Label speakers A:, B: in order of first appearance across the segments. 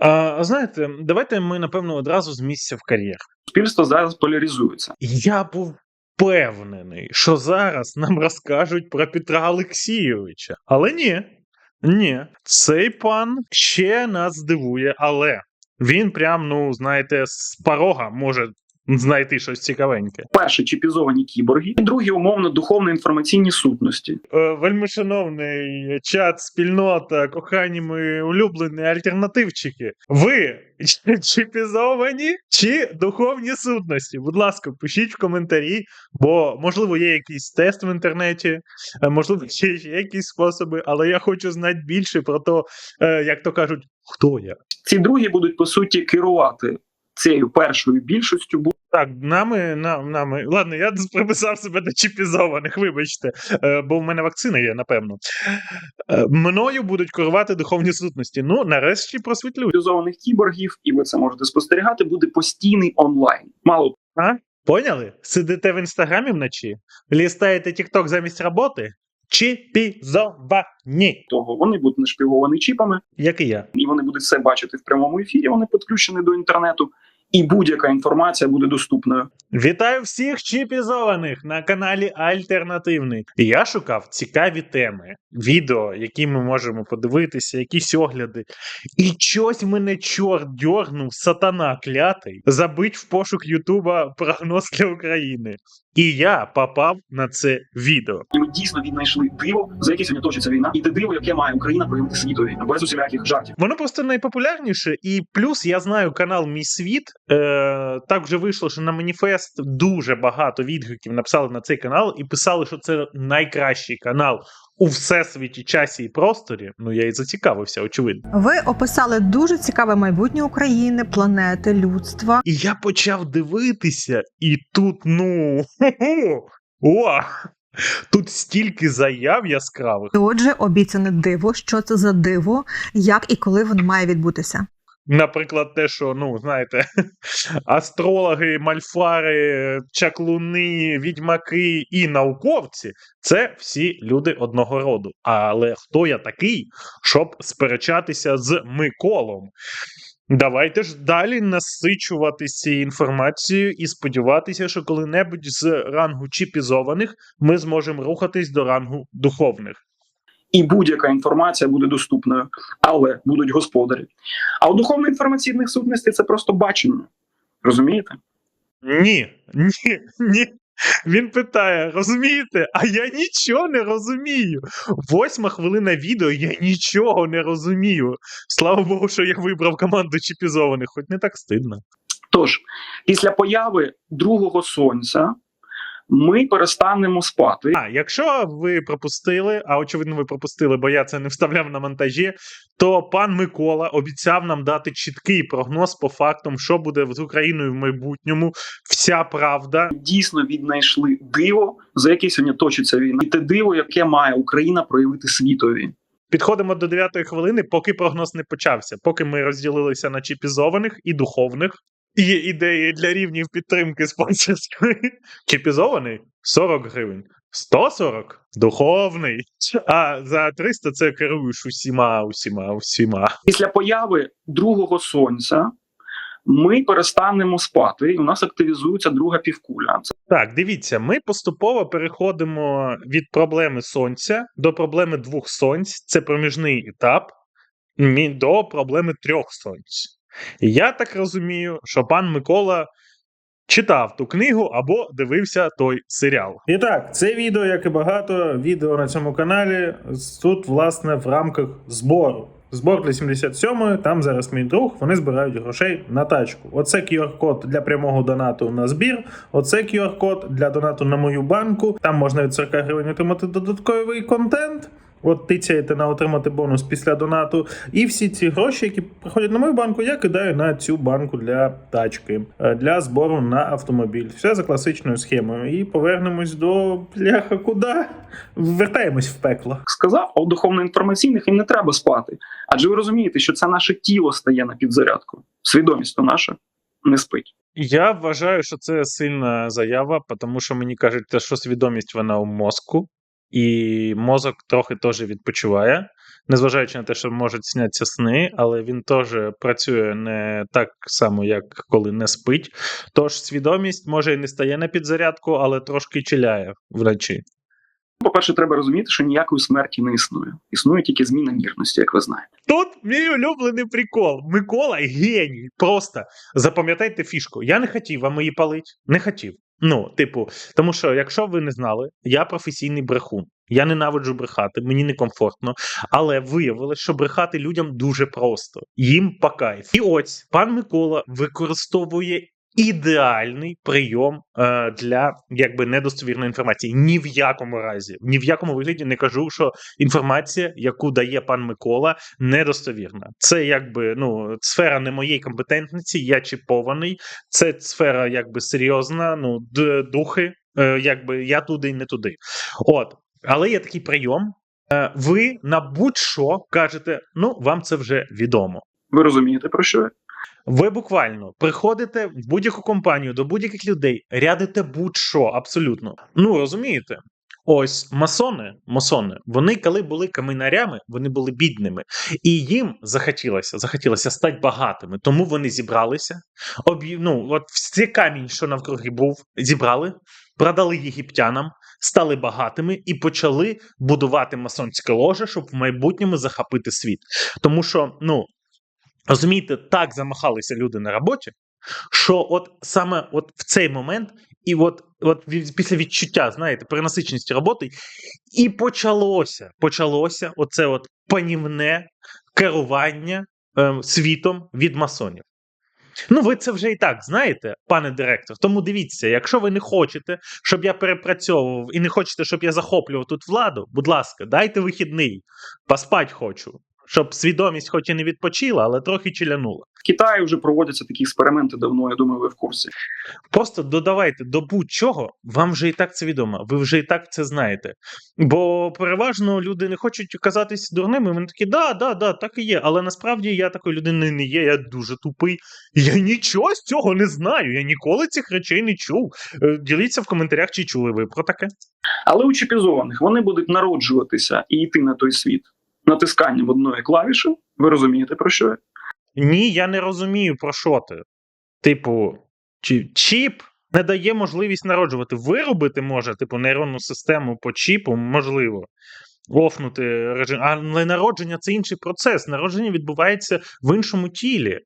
A: А, знаєте, давайте ми, напевно, одразу з місця в кар'єр.
B: Суспільство зараз поляризується.
A: Я був впевнений, що зараз нам розкажуть про Петра Олексійовича. Але ні, ні, цей пан ще нас здивує, але він прям, ну, знаєте, з порога може знайти щось цікавеньке.
B: Перше чіпізовані кіборги, і друге умовно духовно-інформаційні сутності.
A: Е, Вельмишановний чат, спільнота, кохані мої улюблені альтернативчики. Ви чіпізовані чи духовні сутності? Будь ласка, пишіть в коментарі, бо можливо є якийсь тест в інтернеті, е, можливо, ще є якісь способи, але я хочу знати більше про те, як то кажуть, хто я.
B: Ці другі будуть по суті керувати цією першою більшістю. бу-
A: Так, нами, нам, нами. Ладно, я приписав себе до чіпізованих, вибачте, е, бо в мене вакцина є, напевно. Е, Мною будуть керувати духовні сутності. Ну, нарешті просвітлю.
B: Чіпізованих кіборгів, і ви це можете спостерігати, буде постійний онлайн. Мало
A: Поняли? Сидите в інстаграмі вночі, лістаєте TikTok замість роботи? Чіпізовані,
B: того, вони будуть нашпіговані чіпами,
A: як і я.
B: і вони будуть все бачити в прямому ефірі. Вони підключені до інтернету, і будь-яка інформація буде доступною.
A: Вітаю всіх чіпізованих на каналі Альтернативний. Я шукав цікаві теми, відео, які ми можемо подивитися, якісь огляди. І чогось мене чорт дьорнув, сатана клятий, забить в пошук Ютуба прогноз для України. І я попав на це відео.
B: І ми дійсно віднайшли диво, за яке сьогодні точиться війна, і те диво, яке має Україна проявити світові без усіляких жартів.
A: Воно просто найпопулярніше, і плюс я знаю канал Мій Світ. Е, так вже вийшло, що на маніфест дуже багато відгуків написали на цей канал і писали, що це найкращий канал у всесвіті, часі і просторі. Ну я і зацікавився, очевидно.
C: Ви описали дуже цікаве майбутнє України, планети, людства.
A: І я почав дивитися, і тут, ну о, тут стільки заяв яскравих.
C: І Отже, обіцяне диво, що це за диво, як і коли воно має відбутися.
A: Наприклад, те, що, ну, знаєте, астрологи, мальфари, чаклуни, відьмаки і науковці це всі люди одного роду. Але хто я такий, щоб сперечатися з Миколом? Давайте ж далі насичуватися цією інформацією і сподіватися, що коли-небудь з рангу чіпізованих ми зможемо рухатись до рангу духовних.
B: І будь-яка інформація буде доступною, але будуть господарі. А у духовно-інформаційних сутностей це просто бачення. Розумієте?
A: Ні, ні, ні. Він питає, розумієте? А я нічого не розумію. Восьма хвилина відео, я нічого не розумію. Слава Богу, що я вибрав команду чіпізованих, хоч не так стидно.
B: Тож, після появи другого сонця ми перестанемо спати.
A: А якщо ви пропустили, а очевидно, ви пропустили, бо я це не вставляв на монтажі, то пан Микола обіцяв нам дати чіткий прогноз по фактам, що буде з Україною в майбутньому. Вся правда.
B: Дійсно віднайшли диво, за яке сьогодні точиться війна, і те диво, яке має Україна проявити світові.
A: Підходимо до дев'ятої хвилини, поки прогноз не почався, поки ми розділилися на чіпізованих і духовних. Є ідеї для рівнів підтримки спонсорської. Чіпізований 40 гривень. 140 духовний. А за 300 це керуєш усіма, усіма, усіма.
B: Після появи другого сонця ми перестанемо спати, і у нас активізується друга півкуля.
A: Так, дивіться, ми поступово переходимо від проблеми сонця до проблеми двох сонць. Це проміжний етап до проблеми трьох сонць. Я так розумію, що пан Микола читав ту книгу або дивився той серіал. І так, це відео, як і багато відео на цьому каналі, тут, власне, в рамках збору. Збор для 77-ї, там зараз мій друг, вони збирають грошей на тачку. Оце QR-код для прямого донату на збір. Оце QR-код для донату на мою банку. Там можна від 40 гривень отримати додатковий контент. От тицяєте на отримати бонус після донату. І всі ці гроші, які приходять на мою банку, я кидаю на цю банку для тачки, е, для збору на автомобіль. Все за класичною схемою. І повернемось до бляха куди? Вертаємось в пекло.
B: сказав, а у духовно-інформаційних їм не треба спати. Адже ви розумієте, що це наше тіло стає на підзарядку. Свідомість то наша не спить.
A: Я вважаю, що це сильна заява, тому що мені кажуть, що свідомість вона у мозку. І мозок трохи теж відпочиває, незважаючи на те, що можуть снятися сни, але він теж працює не так само, як коли не спить. Тож свідомість може і не стає на підзарядку, але трошки чіляє вночі.
B: По-перше, треба розуміти, що ніякої смерті не існує. Існує тільки зміна мірності, як ви знаєте.
A: Тут мій улюблений прикол. Микола геній. Просто запам'ятайте фішку. Я не хотів вам її палить. Не хотів. Ну, типу, тому що, якщо ви не знали, я професійний брехун. Я ненавиджу брехати, мені некомфортно. Але виявилось, що брехати людям дуже просто. Їм по кайф. І ось пан Микола використовує ідеальний прийом е, для якби недостовірної інформації. Ні в якому разі, ні в якому вигляді не кажу, що інформація, яку дає пан Микола, недостовірна. Це якби ну сфера не моєї компетентності, я чіпований. Це сфера якби серйозна. Ну духи, е, якби я туди і не туди. От, але є такий прийом. Е, ви на будь-що кажете, ну вам це вже відомо.
B: Ви розумієте про що?
A: Ви буквально приходите в будь-яку компанію до будь-яких людей, рядите будь-що абсолютно. Ну розумієте? Ось масони, масони, вони коли були каменарями, вони були бідними, і їм захотілося, захотілося стати багатими. Тому вони зібралися. Об'ї... Ну, от цей камінь, що навкруги був, зібрали, продали єгиптянам, стали багатими і почали будувати масонське ложе, щоб в майбутньому захопити світ. Тому що, ну розумієте, так замахалися люди на роботі, що от саме от в цей момент, і от, от після відчуття, знаєте, перенасиченості роботи, і почалося, почалося оце от панівне керування е, світом від масонів. Ну, ви це вже і так знаєте, пане директор. Тому дивіться, якщо ви не хочете, щоб я перепрацьовував і не хочете, щоб я захоплював тут владу, будь ласка, дайте вихідний. Поспать хочу. Щоб свідомість, хоч і не відпочила, але трохи чілянула.
B: В Китаї вже проводяться такі експерименти давно. Я думаю, ви в курсі.
A: Просто додавайте до будь-чого, вам вже і так це відомо, ви вже і так це знаєте. Бо переважно люди не хочуть казатись дурними. Вони такі, да, да, да, так і є. Але насправді я такою людиною не є, я дуже тупий. Я нічого з цього не знаю. Я ніколи цих речей не чув. Е, Діліться в коментарях, чи чули ви про таке.
B: Але у чіпізованих вони будуть народжуватися і йти на той світ натисканням одної клавіші. Ви розумієте про що?
A: Ні, я не розумію, про що ти. Типу, чіп не дає можливість народжувати. Виробити може, типу, нейронну систему по чіпу, можливо. Офнути режим. Але народження це інший процес. Народження відбувається в іншому тілі.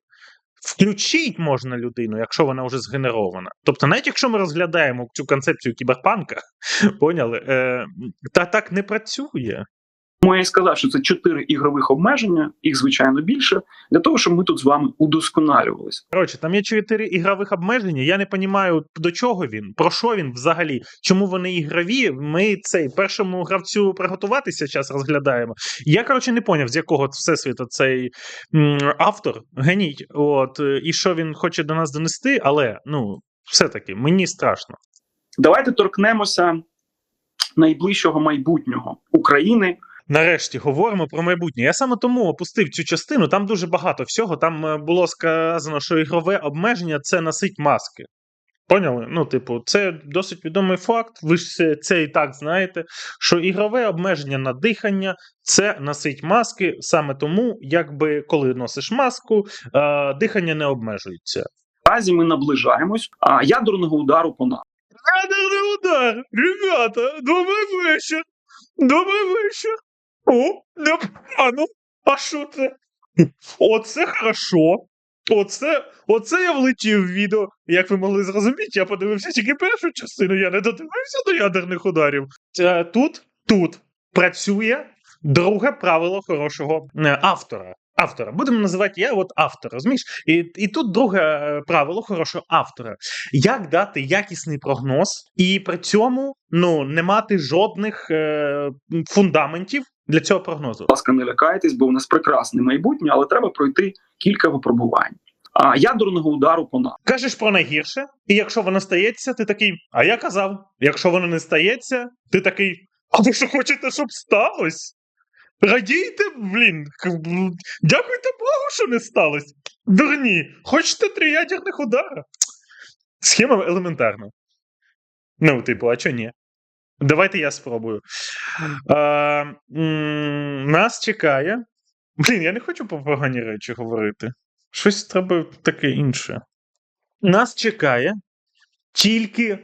A: Включить можна людину, якщо вона вже згенерована. Тобто, навіть якщо ми розглядаємо цю концепцію кіберпанка, поняли, е, та так не працює.
B: Тому я і сказав, що це чотири ігрових обмеження, їх звичайно більше, для того, щоб ми тут з вами удосконалювалися.
A: Коротше, там є чотири ігрових обмеження. Я не розумію, до чого він, про що він взагалі, чому вони ігрові. Ми цей першому гравцю приготуватися час розглядаємо. Я коротше не поняв, з якого всесвіту цей автор геній. От і що він хоче до нас донести, але ну все-таки мені страшно.
B: Давайте торкнемося найближчого майбутнього України.
A: Нарешті говоримо про майбутнє. Я саме тому опустив цю частину. Там дуже багато всього. Там е, було сказано, що ігрове обмеження це носить маски. Поняли? Ну, типу, це досить відомий факт. Ви ж це, і так знаєте, що ігрове обмеження на дихання це носить маски. Саме тому, якби коли носиш маску, е, дихання не обмежується.
B: Наразі ми наближаємось а ядерного удару по НАТО.
A: Ядерний удар! Ребята, добрий вечір! Добрий вечір! О, непогано! А що це? Оце хорошо! Оце, оце я влетів в відео. Як ви могли зрозуміти, я подивився тільки першу частину, я не додивився до ядерних ударів. Е, Тут, тут працює друге правило хорошого е, автора. Автора. Будемо називати я от автор, розумієш? І, і тут друге е, правило хорошого автора. Як дати якісний прогноз і при цьому ну, не мати жодних е, фундаментів для цього прогнозу.
B: Будь ласка, не лякайтесь, бо в нас прекрасне майбутнє, але треба пройти кілька випробувань. А ядерного удару по НАТО.
A: Кажеш про найгірше, і якщо воно стається, ти такий, а я казав, якщо воно не стається, ти такий, а ви що хочете, щоб сталося? Радійте, блін, дякуйте Богу, що не сталося. Дурні, хочете три ядерних удара? Схема елементарна. Ну, типу, а чого ні? Давайте я спробую. А, м, нас чекає. Блін, я не хочу про погані речі говорити. Щось треба таке інше. Нас чекає тільки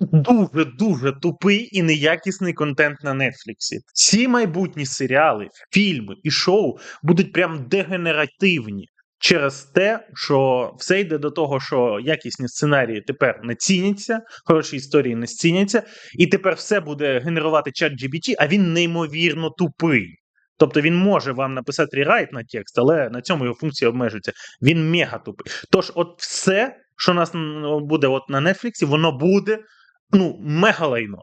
A: дуже-дуже тупий і неякісний контент на Нетфліксі. Ці майбутні серіали, фільми і шоу будуть прям дегенеративні через те, що все йде до того, що якісні сценарії тепер не ціняться, хороші історії не ціняться, і тепер все буде генерувати чат GBT, а він неймовірно тупий. Тобто він може вам написати рерайт на текст, але на цьому його функція обмежується. Він мега тупий. Тож, от все, що у нас буде от на Нетфліксі, воно буде ну, мега лайно.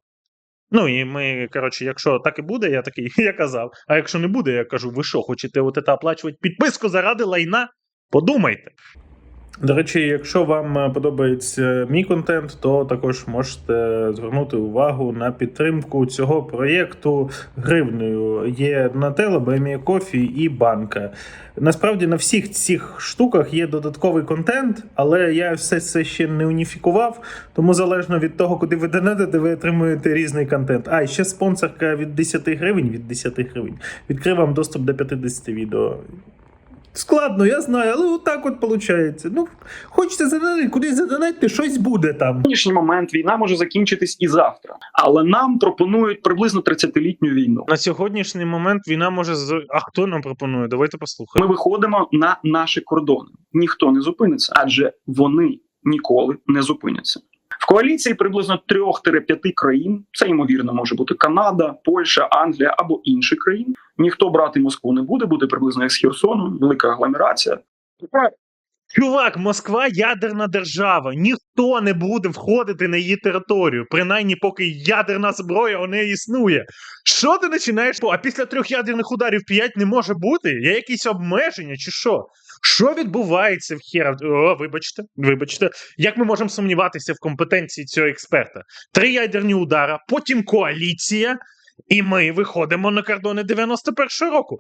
A: Ну і ми, коротше, якщо так і буде, я такий, я казав. А якщо не буде, я кажу, ви що, хочете от це оплачувати підписку заради лайна? Подумайте. До речі, якщо вам е, подобається мій контент, то також можете звернути увагу на підтримку цього проєкту гривнею. Є Нателла, BME Coffee і банка. Насправді на всіх цих штуках є додатковий контент, але я все це ще не уніфікував, тому залежно від того, куди ви донатите, ви отримуєте різний контент. А і ще спонсорка від 10 гривень від 10 гривень відкрив вам доступ до 50 відео. Складно, я знаю, але отак от виходить. Ну, хочете задонати, кудись задонатьте, щось буде там.
B: нинішній момент війна може закінчитись і завтра, але нам пропонують приблизно 30-літню війну.
A: На сьогоднішній момент війна може з. А хто нам пропонує? Давайте послухаємо.
B: Ми виходимо на наші кордони. Ніхто не зупиниться, адже вони ніколи не зупиняться. Коаліції приблизно 3-5 країн. Це ймовірно може бути Канада, Польща, Англія або інші країни. Ніхто брати Москву не буде, буде приблизно як з Херсоном, велика агломерація.
A: Чувак, Москва ядерна держава. Ніхто не буде входити на її територію, принаймні, поки ядерна зброя у неї існує. Що ти починаєш? А після трьох ядерних ударів п'ять не може бути? Є якісь обмеження чи що? Що відбувається в хера? О, вибачте, вибачте. Як ми можемо сумніватися в компетенції цього експерта? Три ядерні удара, потім коаліція, і ми виходимо на кордони 91-го року.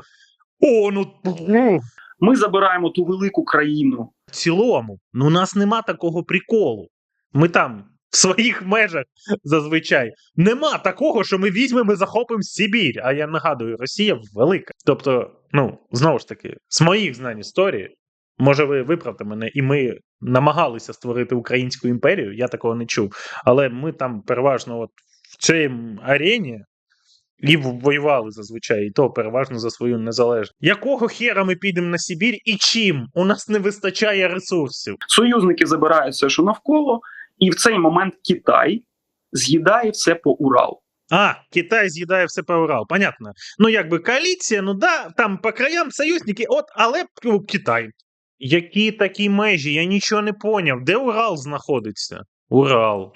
A: О, ну. ну,
B: Ми забираємо ту велику країну,
A: в цілому, ну у нас нема такого приколу. Ми там в своїх межах зазвичай нема такого, що ми візьмемо і захопимо Сибір. А я нагадую, Росія велика. Тобто, ну знову ж таки, з моїх знань історії, може, ви виправте мене, і ми намагалися створити українську імперію. Я такого не чув. Але ми там переважно, от в цій арені. І воювали зазвичай, і то переважно за свою незалежність. Якого хера ми підемо на Сибір і чим? У нас не вистачає ресурсів.
B: союзники забирають все, що навколо, і в цей момент Китай з'їдає все по Уралу.
A: А, Китай з'їдає все по Урал. Понятно. Ну, якби коаліція, ну да, там по краям союзники, от, але Китай. Які такі межі? Я нічого не поняв. Де Урал знаходиться? Урал.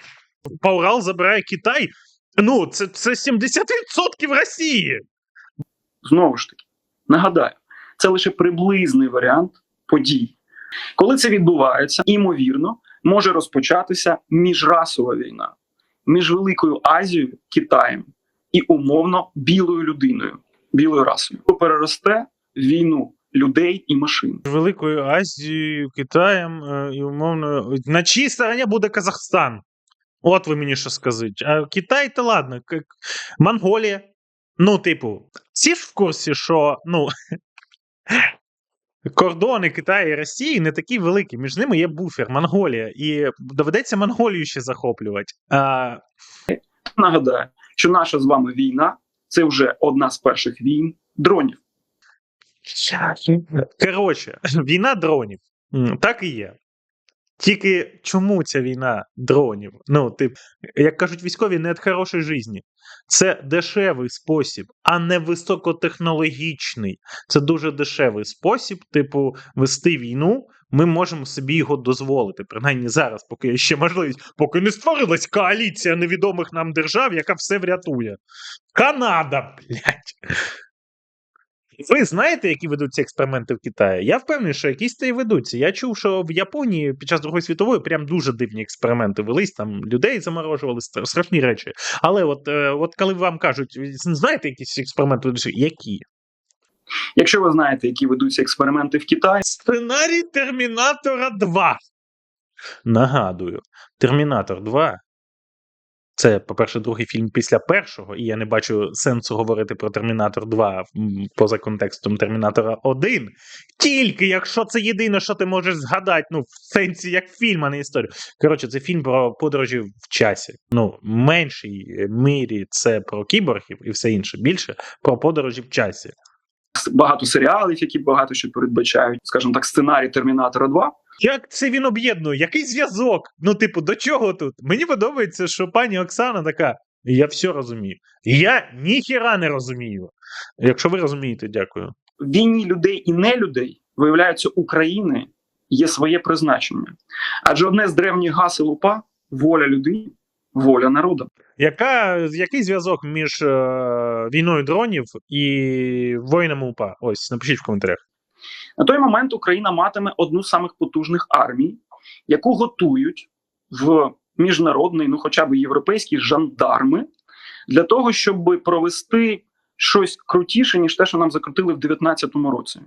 A: По Урал забирає Китай. Ну, це, це 70% Росії.
B: Знову ж таки, нагадаю, це лише приблизний варіант подій. Коли це відбувається, імовірно, може розпочатися міжрасова війна між Великою Азією, Китаєм і умовно білою людиною, білою расою, переросте війну людей і машин.
A: Великою Азією, Китаєм е, і умовно. На чиїй стороні буде Казахстан? От ви мені що скажіть. А Китай, то ладно, к- Монголія. Ну, типу, всі ж в курсі, що ну, кордони Китаю і Росії не такі великі. Між ними є буфер, Монголія. І доведеться Монголію ще захоплювати. А,
B: Нагадаю, що наша з вами війна це вже одна з перших війн дронів.
A: Коротше, війна дронів. Так і є. Тільки чому ця війна дронів? Ну, тип, як кажуть військові, не від хорошої житті. Це дешевий спосіб, а не високотехнологічний. Це дуже дешевий спосіб, типу, вести війну. Ми можемо собі його дозволити. Принаймні зараз, поки є ще можливість, поки не створилась коаліція невідомих нам держав, яка все врятує. Канада, блядь. Ви знаєте, які ведуться експерименти в Китаї? Я впевнений, що якісь та й ведуться. Я чув, що в Японії під час Другої світової прям дуже дивні експерименти велись, там людей заморожували, страшні речі. Але от, е, от коли вам кажуть, знаєте якісь експерименти, які?
B: Якщо ви знаєте, які ведуться експерименти в Китаї,
A: Сценарій Термінатора 2. Нагадую, Термінатор 2 Це, по-перше, другий фільм після першого, і я не бачу сенсу говорити про Термінатор 2 поза контекстом Термінатора 1. Тільки якщо це єдине, що ти можеш згадати, ну, в сенсі як фільм, а не історію. Коротше, це фільм про подорожі в часі. Ну, меншій мірі це про кіборгів і все інше. Більше про подорожі в часі.
B: Багато серіалів, які багато що передбачають, скажімо так, сценарій Термінатора 2.
A: Як це він об'єднує? Який зв'язок? Ну, типу, до чого тут? Мені подобається, що пані Оксана така. Я все розумію. Я ніхіра не розумію. Якщо ви розумієте, дякую.
B: В війні людей і не людей, виявляється, України є своє призначення. Адже одне з древніх гасел УПА воля людини, воля народу.
A: Яка, який зв'язок між е, війною дронів і воїнами УПА? Ось, напишіть в коментарях.
B: На той момент Україна матиме одну з самих потужних армій, яку готують в міжнародний, ну хоча б європейські жандарми, для того, щоб провести щось крутіше, ніж те, що нам закрутили в 2019 році.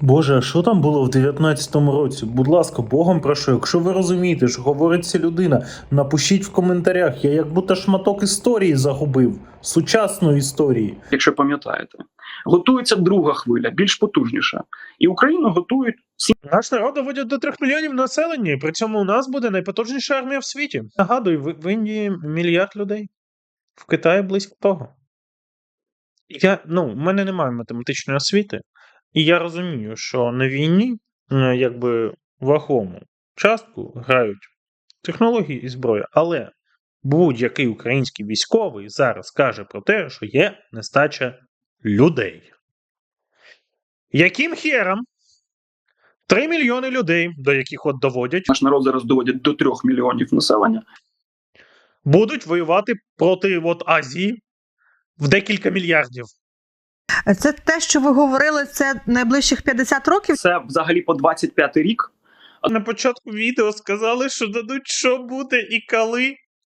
D: Боже, а що там було в 19-му році? Будь ласка, Богом прошу, якщо ви розумієте, що говорить ця людина, напишіть в коментарях. Я як будто шматок історії загубив, сучасної історії.
B: якщо пам'ятаєте. Готується друга хвиля, більш потужніша. І Україну готують
A: Наш народ доводять до 3 мільйонів населення, і при цьому у нас буде найпотужніша армія в світі. Нагадую, в, в Індії мільярд людей, в Китаї близько того. Я, ну, в мене немає математичної освіти, і я розумію, що на війні, е, якби вагому частку грають технології і зброя, але будь-який український військовий зараз каже про те, що є нестача людей. Яким хером 3 мільйони людей, до яких от доводять,
B: наш народ зараз доводять до трьох мільйонів населення.
A: будуть воювати проти от Азії в декілька мільярдів.
C: Це те, що ви говорили, це найближчих 50 років.
B: Це взагалі по 25 рік.
A: На початку відео сказали, що дадуть, що буде і коли.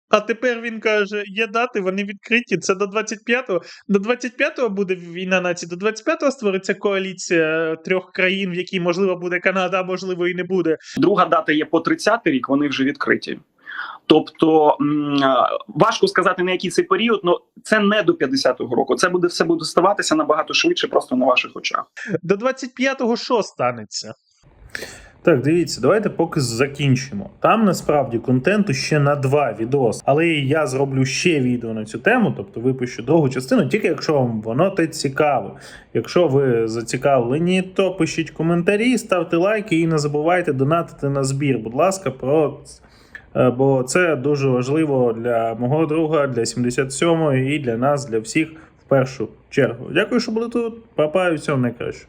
A: А тепер він каже: є дати, вони відкриті. Це до 25-го. До 25-го буде війна націй, до 25-го створиться коаліція трьох країн, в якій можливо буде Канада, а можливо і не буде.
B: Друга дата є по 30 рік, вони вже відкриті. Тобто важко сказати на який цей період, але це не до 50-го року. Це буде все буде ставатися набагато швидше, просто на ваших очах.
A: До 25-го що станеться?
D: Так, дивіться, давайте поки закінчимо. Там насправді контенту ще на два відоси. Але я зроблю ще відео на цю тему, тобто випущу другу частину, тільки якщо вам воно те цікаво. Якщо ви зацікавлені, то пишіть коментарі, ставте лайки і не забувайте донатити на збір. Будь ласка, про е, бо це дуже важливо для мого друга, для 77-ї і для нас, для всіх в першу чергу. Дякую, що були тут. Па-па і всього найкраще.